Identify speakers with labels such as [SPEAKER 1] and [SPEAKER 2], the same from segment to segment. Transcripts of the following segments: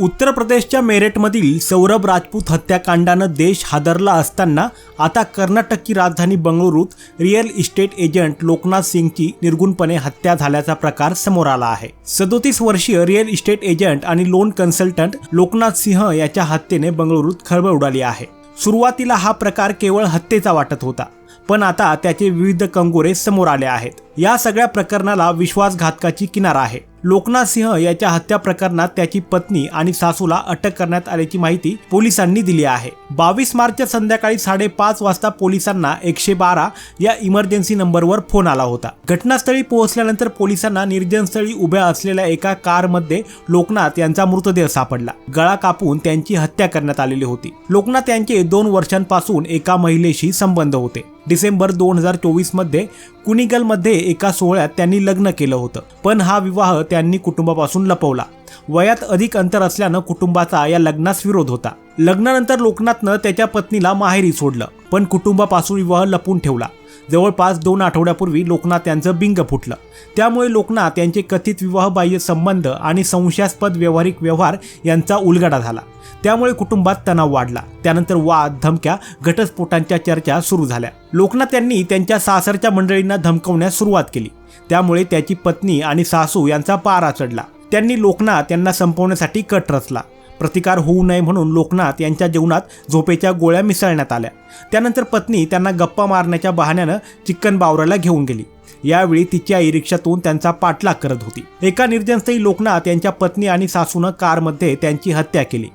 [SPEAKER 1] उत्तर प्रदेशच्या मेरठमधील सौरभ राजपूत हत्याकांडानं देश हादरला असताना आता कर्नाटकची राजधानी बंगळुरूत रिअल इस्टेट एजंट लोकनाथ सिंगची निर्गुणपणे हत्या झाल्याचा प्रकार समोर आला आहे. सदोतीस वर्षीय रिअल इस्टेट एजंट आणि लोन कन्सल्टंट लोकनाथ सिंह याच्या हत्येने बंगळुरूत खळबळ उडाली आहे. सुरुवातीला हा प्रकार केवळ हत्येचा वाटत होता पण आता त्याचे विविध कंगोरे समोर आले आहेत. या सगळ्या प्रकरणाला विश्वासघातकाची किनार आहे. लोकनाथ सिंह याच्या हत्या प्रकरणात त्याची पत्नी आणि सासूला अटक करण्यात आल्याची माहिती पोलिसांनी दिली आहे. बावीस मार्चच्या संध्याकाळी साडेपाच वाजता पोलिसांना एकशे बारा या इमर्जन्सी नंबरवर फोन आला होता. घटनास्थळी पोहोचल्यानंतर पोलिसांना निर्जनस्थळी उभ्या असलेल्या एका कारमध्ये लोकनाथ यांचा मृतदेह सापडला. गळा कापून त्यांची हत्या करण्यात आलेली होती. लोकनाथ यांचे दोन वर्षांपासून एका महिलेशी संबंध होते. डिसेंबर दोन हजार चोवीसमध्ये कुनिगलमध्ये एका सोहळ्यात त्यांनी लग्न केलं होतं. पण हा विवाह त्यांनी कुटुंबापासून लपवला. वयात अधिक अंतर असल्यानं कुटुंबाचा या लग्नास विरोध होता. लग्नानंतर लोकनाथनं त्याच्या पत्नीला माहेरी सोडलं पण कुटुंबापासून विवाह लपून ठेवला. जवळपास दोन आठवड्यापूर्वी लोकनाथ यांचं बिंग फुटलं. त्यामुळे लोकनाथ यांचे कथित विवाहबाह्य संबंध आणि संशयास्पद व्यावहारिक व्यवहार यांचा उलगडा झाला. त्यामुळे कुटुंबात तणाव वाढला. त्यानंतर वाद धमक्या घटस्फोटांच्या चर्चा सुरू झाल्या. लोकनाथ यांनी त्यांच्या सासरच्या मंडळींना धमकवण्यास सुरुवात केली. त्यामुळे त्याची पत्नी आणि सासू यांचा पारा चढला. त्यांनी लोकनाथ यांना संपवण्यासाठी कट रचला. प्रतिकार होऊ नये म्हणून लोकनाथ यांच्या जेवणात झोपेच्या गोळ्या मिसळण्यात आल्या. त्यानंतर पत्नी त्यांना गप्पा मारण्याच्या बहाण्यानं चिक्कन बावराला घेऊन गेली. यावेळी तिची आई रिक्षातून त्यांचा पाठलाग करत होती. एका निर्जनस्थळी लोकनाथ यांच्या पत्नी आणि सासूनं कारमध्ये त्यांची हत्या केली.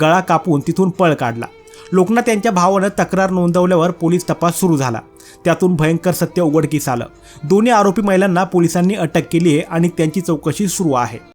[SPEAKER 1] गळा कापून तिथून पळ काढला. लोकनाथ यांच्या भावानं तक्रार नोंदवल्यावर पोलीस तपास सुरू झाला. त्यातून भयंकर सत्य उघडकीस आलं. दोन्ही आरोपी महिलांना पोलिसांनी अटक केली आहे आणि त्यांची चौकशी सुरू आहे.